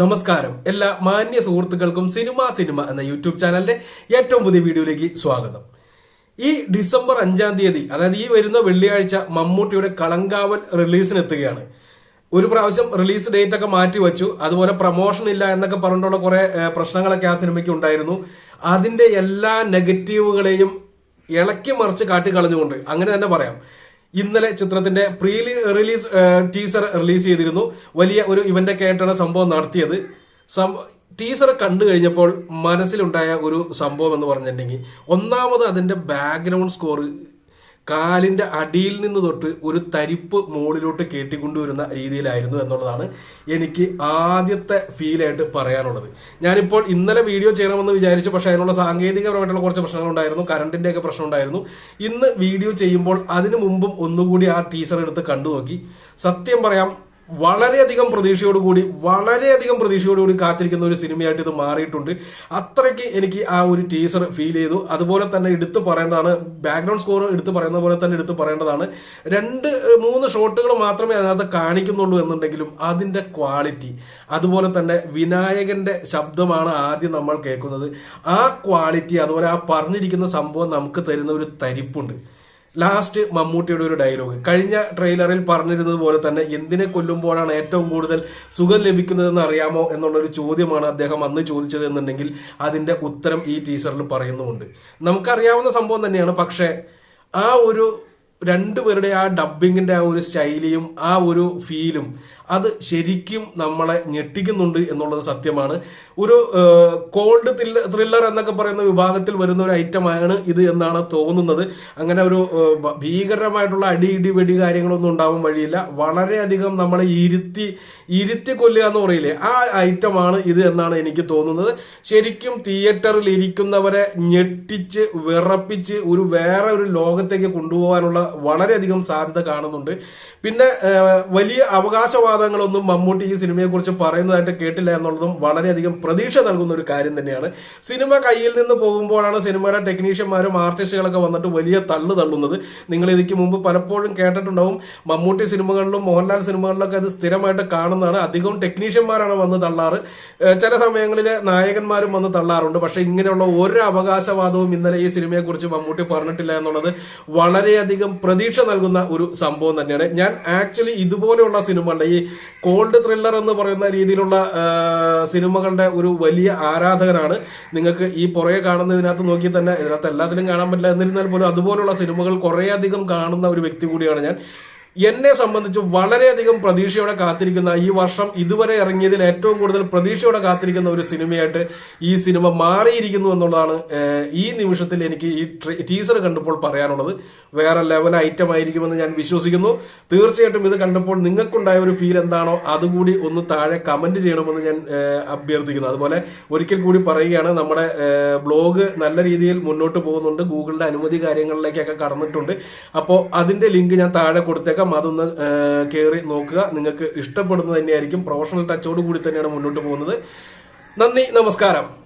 നമസ്കാരം. എല്ലാ മാന്യ സുഹൃത്തുക്കൾക്കും സിനിമ സിനിമ എന്ന യൂട്യൂബ് ചാനലിന്റെ ഏറ്റവും പുതിയ വീഡിയോയിലേക്ക് സ്വാഗതം. ഈ ഡിസംബർ അഞ്ചാം തീയതി അതായത് ഈ വരുന്ന വെള്ളിയാഴ്ച മമ്മൂട്ടിയുടെ കളങ്കാവൽ റിലീസിനെത്തുകയാണ്. ഒരു പ്രാവശ്യം റിലീസ് ഡേറ്റ് ഒക്കെ മാറ്റി വെച്ചു. അതുപോലെ പ്രൊമോഷൻ ഇല്ല എന്നൊക്കെ പറഞ്ഞിട്ടുള്ള കുറെ പ്രശ്നങ്ങളൊക്കെ ആ സിനിമയ്ക്ക് ഉണ്ടായിരുന്നു. അതിന്റെ എല്ലാ നെഗറ്റീവുകളെയും ഇളക്കി മറിച്ച് കാട്ടിക്കളഞ്ഞുകൊണ്ട് അങ്ങനെ തന്നെ പറയാം. ഇന്നലെ ചിത്രത്തിന്റെ പ്രീ റിലീസ് ടീസർ റിലീസ് ചെയ്തിരുന്നു. വലിയ ഒരു ഇവന്റൊക്കെ ആയിട്ടാണ് സംഭവം നടത്തിയത്. ടീസർ കണ്ടു കഴിഞ്ഞപ്പോൾ മനസ്സിലുണ്ടായ ഒരു സംഭവം എന്ന് പറഞ്ഞിട്ടുണ്ടെങ്കിൽ ഒന്നാമത് അതിന്റെ ബാക്ക്ഗ്രൗണ്ട് സ്കോർ കാലിന്റെ അടിയിൽ നിന്ന് തൊട്ട് ഒരു തരിപ്പ് മുകളിലോട്ട് കേട്ടിക്കൊണ്ടുവരുന്ന രീതിയിലായിരുന്നു എന്നുള്ളതാണ് എനിക്ക് ആദ്യത്തെ ഫീലായിട്ട് പറയാനുള്ളത്. ഞാനിപ്പോൾ ഇന്നലെ വീഡിയോ ചെയ്യണമെന്ന് വിചാരിച്ചു പക്ഷേ അതിനുള്ള സാങ്കേതികപരമായിട്ടുള്ള കുറച്ച് പ്രശ്നങ്ങളുണ്ടായിരുന്നു കറണ്ടിന്റെ ഒക്കെ പ്രശ്നം ഉണ്ടായിരുന്നു ഇന്ന് വീഡിയോ ചെയ്യുമ്പോൾ അതിനു മുമ്പും ഒന്നുകൂടി ആ ടീസർ എടുത്ത് കണ്ടു നോക്കി സത്യം പറയാം വളരെയധികം പ്രതീക്ഷയോടുകൂടി വളരെയധികം പ്രതീക്ഷയോടുകൂടി കാത്തിരിക്കുന്ന ഒരു സിനിമയായിട്ട് ഇത് മാറിയിട്ടുണ്ട്. അത്രയ്ക്ക് എനിക്ക് ആ ഒരു ടീസർ ഫീൽ ചെയ്തു. അതുപോലെ തന്നെ എടുത്തു പറയേണ്ടതാണ് ബാക്ക്ഗ്രൗണ്ട് സ്കോർ എടുത്തു പറയുന്ന പോലെ തന്നെ എടുത്തു പറയേണ്ടതാണ്. രണ്ട് മൂന്ന് ഷോട്ടുകൾ മാത്രമേ അതിനകത്ത് കാണിക്കുന്നുള്ളൂ എന്നുണ്ടെങ്കിലും അതിന്റെ ക്വാളിറ്റി അതുപോലെ തന്നെ വിനായകന്റെ ശബ്ദമാണ് ആദ്യം നമ്മൾ കേൾക്കുന്നത്. ആ ക്വാളിറ്റി അതുപോലെ ആ പറഞ്ഞിരിക്കുന്ന സംഭവം നമുക്ക് തരുന്ന ഒരു തരിപ്പുണ്ട്. ലാസ്റ്റ് മമ്മൂട്ടിയുടെ ഒരു ഡയലോഗ്. കഴിഞ്ഞ ട്രെയിലറിൽ പറഞ്ഞിരുന്നത് പോലെ തന്നെ എന്തിനെ കൊല്ലുമ്പോഴാണ് ഏറ്റവും കൂടുതൽ സുഖം ലഭിക്കുന്നതെന്ന് അറിയാമോ എന്നുള്ളൊരു ചോദ്യമാണ് അദ്ദേഹം അന്ന് ചോദിച്ചത് എന്നുണ്ടെങ്കിൽ അതിന്റെ ഉത്തരം ഈ ടീസറിൽ പറയുന്നുമുണ്ട്. നമുക്കറിയാവുന്ന സംഭവം തന്നെയാണ്. പക്ഷേ ആ ഒരു രണ്ടുപേരുടെ ആ ഡബിങ്ങിന്റെ ആ ഒരു സ്റ്റൈലിയും ആ ഒരു ഫീലും അത് ശരിക്കും നമ്മളെ ഞെട്ടിക്കുന്നുണ്ട് എന്നുള്ളത് സത്യമാണ്. ഒരു കോൾഡ് ത്രില്ലർ എന്നൊക്കെ പറയുന്ന വിഭാഗത്തിൽ വരുന്ന ഒരു ഐറ്റമാണ് ഇത് എന്നാണ് തോന്നുന്നത്. അങ്ങനെ ഒരു ഭീകരമായിട്ടുള്ള അടി ഇടി വെടി കാര്യങ്ങളൊന്നും ഉണ്ടാവാൻ വഴിയില്ല. വളരെയധികം നമ്മളെ ഇരുത്തി ഇരുത്തി കൊല്ലുക എന്ന് പറയില്ലേ ആ ഐറ്റമാണ് ഇത് എന്നാണ് എനിക്ക് തോന്നുന്നത്. ശരിക്കും തിയേറ്ററിൽ ഇരിക്കുന്നവരെ ഞെട്ടിച്ച് വിറപ്പിച്ച് ഒരു വേറെ ഒരു ലോകത്തേക്ക് കൊണ്ടുപോകാനുള്ള വളരെയധികം സാധ്യത കാണുന്നുണ്ട്. പിന്നെ വലിയ അവകാശവാദങ്ങളൊന്നും മമ്മൂട്ടി ഈ സിനിമയെക്കുറിച്ച് പറയുന്നതായിട്ട് കേട്ടില്ല എന്നുള്ളതും വളരെയധികം പ്രതീക്ഷ നൽകുന്ന ഒരു കാര്യം തന്നെയാണ്. സിനിമ കയ്യിൽ നിന്ന് പോകുമ്പോഴാണ് സിനിമയുടെ ടെക്നീഷ്യന്മാരും ആർട്ടിസ്റ്റുകളൊക്കെ വന്നിട്ട് വലിയ തള്ളു തള്ളുന്നത്. നിങ്ങൾ ഇതിക്ക് മുമ്പ് പലപ്പോഴും കേട്ടിട്ടുണ്ടാവും. മമ്മൂട്ടി സിനിമകളിലും മോഹൻലാൽ സിനിമകളിലൊക്കെ അത് സ്ഥിരമായിട്ട് കാണുന്നതാണ്. അധികവും ടെക്നീഷ്യന്മാരാണ് വന്ന് തള്ളാറ്. ചില സമയങ്ങളിൽ നായകന്മാരും വന്ന് തള്ളാറുണ്ട്. പക്ഷെ ഇങ്ങനെയുള്ള ഒരു അവകാശവാദവും ഇന്നലെ ഈ സിനിമയെക്കുറിച്ച് മമ്മൂട്ടി പറഞ്ഞിട്ടില്ല എന്നുള്ളത് വളരെയധികം പ്രതീക്ഷ നൽകുന്ന ഒരു സംഭവം തന്നെയാണ്. ഞാൻ ആക്ച്വലി ഇതുപോലെയുള്ള സിനിമകളുടെ ഈ കോൾഡ് ത്രില്ലർ എന്ന് പറയുന്ന രീതിയിലുള്ള സിനിമകളുടെ ഒരു വലിയ ആരാധകനാണ് നിങ്ങൾക്ക് ഈ പുറകെ കാണുന്ന ഇതിനകത്ത് നോക്കി തന്നെ ഇതിനകത്ത് എല്ലാത്തിലും കാണാൻ പറ്റില്ല. എന്നിരുന്നാൽ പോലും അതുപോലുള്ള സിനിമകൾ കുറേയധികം കാണുന്ന ഒരു വ്യക്തി കൂടിയാണ് ഞാൻ. എന്നെ സംബന്ധിച്ച് വളരെയധികം പ്രതീക്ഷയോടെ കാത്തിരിക്കുന്ന ഈ വർഷം ഇതുവരെ ഇറങ്ങിയതിൽ ഏറ്റവും കൂടുതൽ പ്രതീക്ഷയോടെ കാത്തിരിക്കുന്ന ഒരു സിനിമയായിട്ട് ഈ സിനിമ മാറിയിരിക്കുന്നു എന്നുള്ളതാണ് ഈ നിമിഷത്തിൽ എനിക്ക് ഈ ടീസർ കണ്ടപ്പോൾ പറയാനുള്ളത്. വേറെ ലെവൽ ഐറ്റം ആയിരിക്കുമെന്ന് ഞാൻ വിശ്വസിക്കുന്നു. തീർച്ചയായിട്ടും ഇത് കണ്ടപ്പോൾ നിങ്ങൾക്കുണ്ടായ ഒരു ഫീൽ എന്താണോ അതുകൂടി ഒന്ന് താഴെ കമന്റ് ചെയ്യണമെന്ന് ഞാൻ അഭ്യർത്ഥിക്കുന്നു. അതുപോലെ ഒരിക്കൽ കൂടി പറയുകയാണ് നമ്മുടെ ബ്ലോഗ് നല്ല രീതിയിൽ മുന്നോട്ട് പോകുന്നുണ്ട്. ഗൂഗിളിന്റെ അനുമതി കാര്യങ്ങളിലേക്കൊക്കെ കടന്നിട്ടുണ്ട്. അപ്പോൾ അതിന്റെ ലിങ്ക് ഞാൻ താഴെ കൊടുത്തേക്കാം. അതൊന്ന് കയറി നോക്കുക. നിങ്ങൾക്ക് ഇഷ്ടപ്പെടുന്നത് തന്നെയായിരിക്കും. പ്രൊഫഷണൽ ടച്ചോട് കൂടി തന്നെയാണ് മുന്നോട്ട് പോകുന്നത്. നന്ദി നമസ്കാരം.